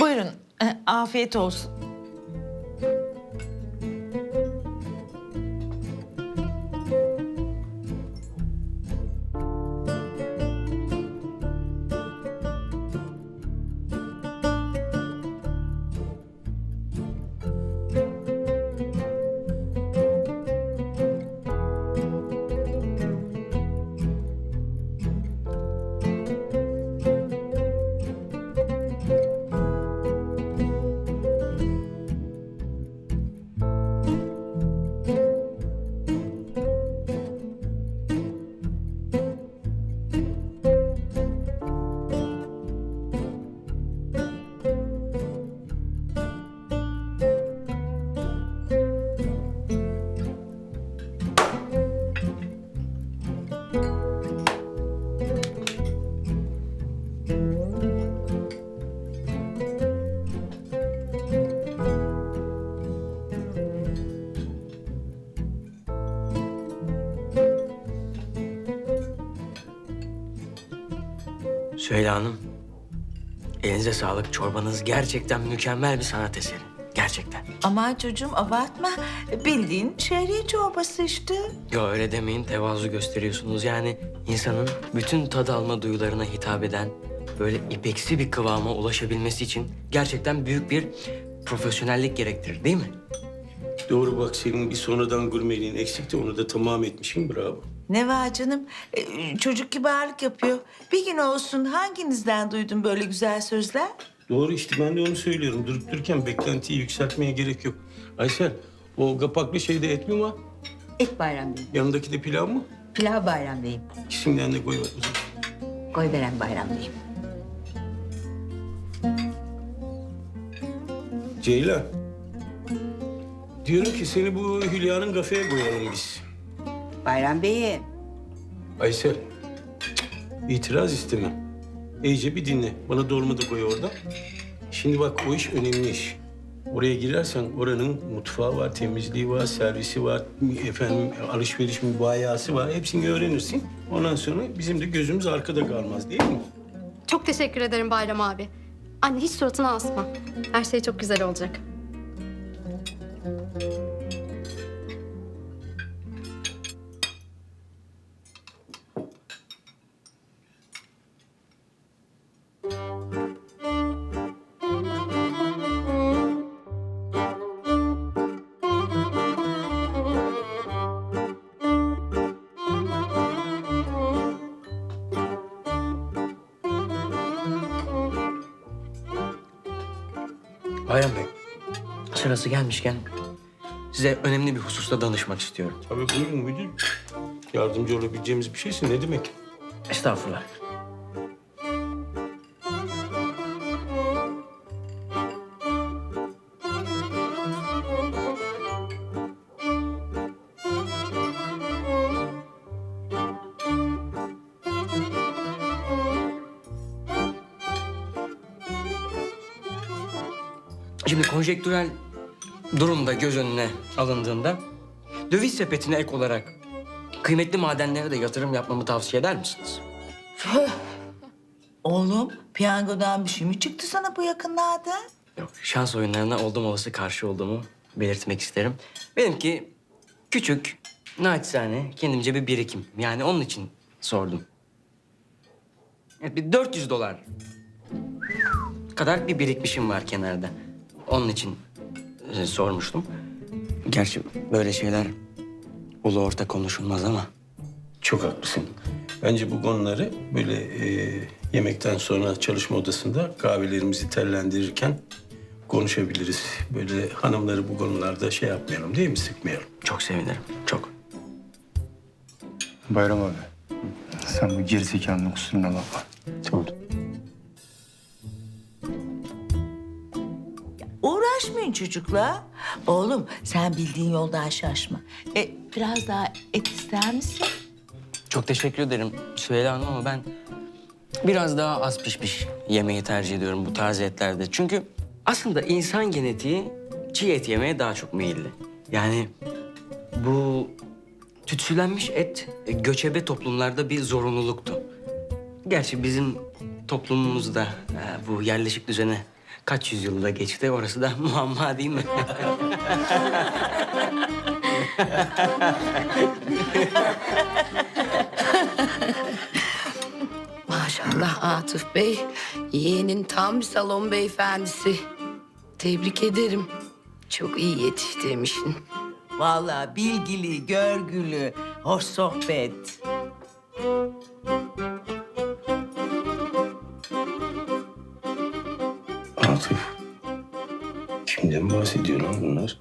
Buyurun, e, afiyet olsun. Süheyla Hanım, elinize sağlık. Çorbanız gerçekten mükemmel bir sanat eseri. Gerçekten. Aman çocuğum abartma. Bildiğin şehriye çorbası işte. Yo öyle demeyin, tevazu gösteriyorsunuz. Yani insanın bütün tad alma duyularına hitap eden böyle ipeksi bir kıvama ulaşabilmesi için gerçekten büyük bir profesyonellik gerektirir değil mi? Doğru bak senin bir sonradan gurmeliğin eksikti onu da tamam etmişim bravo. Ne var canım? E, çocuk kibarlık yapıyor. Bir gün olsun hanginizden duydun böyle güzel sözler? Doğru işte ben de onu söylüyorum. Durup dururken beklentiyi yükseltmeye gerek yok. Aysel o kapaklı şeyde et mi var? Et Bayram Bey'im. Yanındaki de pilav mı? Pilav Bayram Bey'im. İkisinden de koy. Koy veren Bayram Bey'im. Ceylan. Diyorum ki seni bu Hülya'nın kafeye koyalım biz. Bayram Bey'im. Aysel. itiraz istemem. İyice bir dinle. Bana dolma da koy orada. Şimdi bak o iş önemli iş. Oraya girersen oranın mutfağı var, temizliği var, servisi var, efendim alışveriş mübayası var. Hepsini öğrenirsin. Ondan sonra bizim de gözümüz arkada kalmaz değil mi? Çok teşekkür ederim Bayram abi. Anne hiç suratını asma. Her şey çok güzel olacak. Bayram Bey, sırası gelmişken size önemli bir hususta danışmak istiyorum. Tabii buyurun müdür. Yardımcı olabileceğimiz bir şeyse ne demek? Estağfurullah. Şimdi konjektürel durumda göz önüne alındığında döviz sepetine ek olarak kıymetli madenlere de yatırım yapmamı tavsiye eder misiniz? Oğlum, piyangodan bir şey mi çıktı sana bu yakınlarda? Yok, şans oyunlarına oldum olası karşı olduğumu belirtmek isterim. Benimki küçük, naçizane, kendimce bir birikim. Yani onun için sordum. Evet, bir 400 dolar kadar bir birikmişim var kenarda. Onun için e, sormuştum. Gerçi böyle şeyler ulu orta konuşulmaz ama. Çok haklısın. Bence bu konuları böyle e, yemekten sonra çalışma odasında kahvelerimizi tellendirirken konuşabiliriz. Böyle hanımları bu konularda şey yapmayalım değil mi? Sıkmayalım. Çok sevinirim, çok. Bayram abi. Sen bu gerizekalının kusuruna bakma. Çocukla. Oğlum sen bildiğin yoldan şaşma. E, biraz daha et ister misin? Çok teşekkür ederim Süheyla Hanım ama ben biraz daha az pişmiş yemeği tercih ediyorum bu tarz etlerde. Çünkü aslında insan genetiği çiğ et yemeye daha çok meyilli. Yani bu tütsülenmiş et e, göçebe toplumlarda bir zorunluluktu. Gerçi bizim toplumumuzda e, bu yerleşik düzene kaç yüzyılda geçti orası da muamma değil mi? Maşallah Atıf Bey. Yeğenin tam bir salon beyefendisi. Tebrik ederim. Çok iyi yetiştirmişsin. Vallahi bilgili, görgülü, hoş sohbet. Atıf. Kimden bahsediyor lan bunlar?